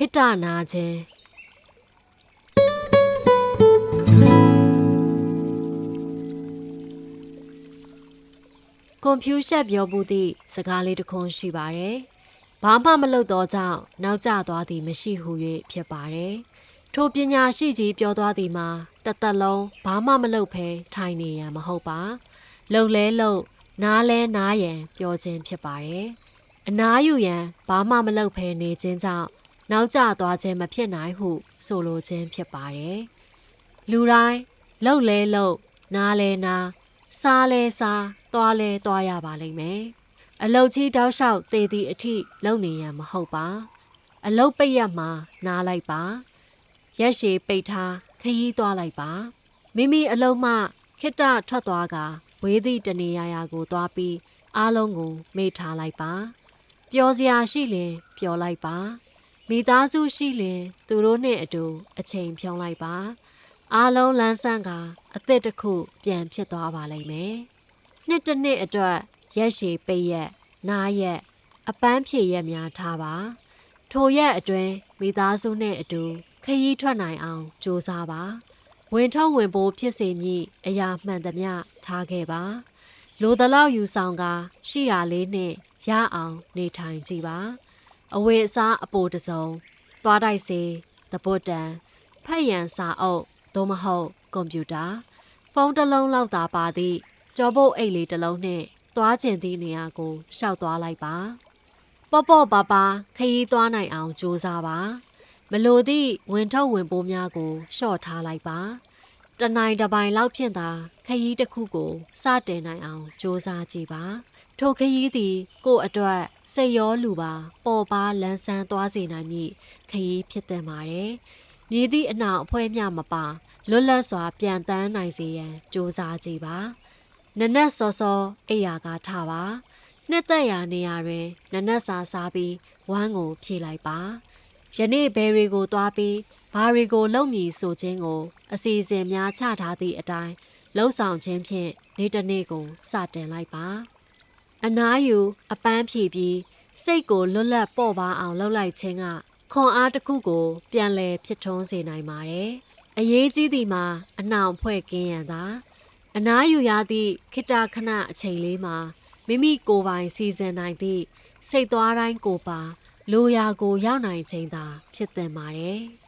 ခိတနာခြင်းကွန်ပျူတာပြောမှုသည့်စကားလေးတစ်ခွန်းရှိပါတယ်။ဘာမှမလုပ်တော့ကြောင့်နောက်ကျသွားသည်မရှိဟု၍ဖြစ်ပါတယ်။ထိုပညာရှိကြီးပြောသွားသည်မှာတစ်သက်လုံးဘာမှမလုပ်ဘဲထိုင်နေရန်မဟုတ်ပါ။လှုပ်လဲလှုပ်နားလဲနားရန်ပြောခြင်းဖြစ်ပါတယ်။အနားယူရန်ဘာမှမလုပ်ဘဲနေခြင်းကြောင့် နောက်ကျသွားခြင်းမဖြစ်နိုင်ဟု ဆိုလိုခြင်းဖြစ်ပါတယ်။လူတိုင်းလှုပ်လဲလှုပ်နားလဲနားစားလဲစားသွားလဲသွားရပါလိမ့်မယ်။အလုတ်ကြီးတောက်လျှောက်တည်သည့်အထိလုံနေရန်မဟုတ်ပါ။အလုတ်ပိတ်ရမှာနားလိုက်ပါ။ရက်ရှည်ပိတ်ထားခရီးသွားလိုက်ပါ။မိမိအလုံးမှခိတ္တထွက်သွားကဝေးသည့်တနေရာရာကိုသွားပြီးအားလုံးကိုမေ့ထားလိုက်ပါ။ပျော်စရာရှိရင်ပျော်လိုက်ပါ။ မိသားစုရှိရင်သူတို့နဲ့အတူအချိန်ဖြုံးလိုက်ပါ။အားလုံးလန်းဆန်းကအသက်တစ်ခုပြန်ဖြစ်သွားပါလိမ့်မယ်။နှစ်တစ်နှစ်အတွက်ရက်ရှည်ပိတ်ရက်နားရက်အပန်းဖြေရက်များထားပါ။ထိုရက်အတွင်းမိသားစုနဲ့အတူခရီးထွက်နိုင်အောင်ကြိုးစားပါ။ဝင်ထုံးဝင်ပိုးဖြစ်စေမည့်အရာမှန်သမျှထားခဲ့ပါ။လိုသလောက်ယူဆောင်က ရှိရာလေးနဲ့ရအောင်နေထိုင်ကြည့်ပါ။ အဝတ်အစားအပိုတစုံသွားတိုက်စေသဘွတ်တန်ဖတ်ရန်စာအုပ်သို့မဟုတ်ကွန်ပျူတာဖုန်းတစ်လုံးလောက်သာပါသည့်ကြောပုတ်အိတ်လေးတစ်လုံးနဲ့သွားကျင်သည့်နေရာကိုရှောက်သွားလိုက်ပါပေါ့ပေါ့ပါပါခရီးသွားနိုင်အောင်ကြိုးစားပါ မလိုသည့်ဝင်ထုတ်ဝင်ပိုးများကိုလျှော့ထားလိုက်ပါ တနိုင်တစ်ပိုင်လောက်ဖြင့်သာခရီးတစ်ခုကိုစတင်နိုင်အောင်ကြိုးစားကြည့်ပါထိုခရီးသည်ကို့အတွက်စိတ်ရောလူပါပေါ်ပါလန်းဆန်းသွားစေနိုင်မည့်ခရီးဖြစ်တဲ့ပါတယ်။မြည်သည့်အနောက်အဖွဲမျှမပါလွတ်လပ်စွာပြန်တန်းနိုင်စေရန်ကြိုးစားကြည့်ပါ။နနက်စောစောအိယာကထပါ။နှစ်သက်ရာနေရာတွင်နနက်စာစားပြီးဝမ်းကိုဖြည့်လိုက်ပါ။ယနေ့ဘယ်တွေကိုသွားပြီး ဘာတွေကိုလုပ်မည်ဆိုခြင်းကို အစီအစဉ်များချထားသည့်အတိုင်းလှုပ်ဆောင်ခြင်းဖြင့်နေ့တစ်နေ့ကိုစတင်လိုက်ပါ။အနားယူအပန်းဖြည့်ပြီးစိတ်ကိုလွတ်လပ်ပေါ့ပါအောင်လှုပ်လိုက်ခြင်းကခွန်အားတစ်ခုကို ပြန်လည်ဖြစ်ထွန်းစေနိုင်ပါတယ်။အရေးကြီးသည်မှာအနှောင်ဖွဲ့ကင်းရန်သာအနားယူရသည့်ခိတ္တခဏအချိန်လေးမှာမိမိကိုယ်ပိုင်စီစဉ်နိုင်သည့်စိတ်သွားတိုင်းကိုပါလိုရာကိုရောက်နိုင်ခြင်းသာဖြစ်သင့်ပါတယ်။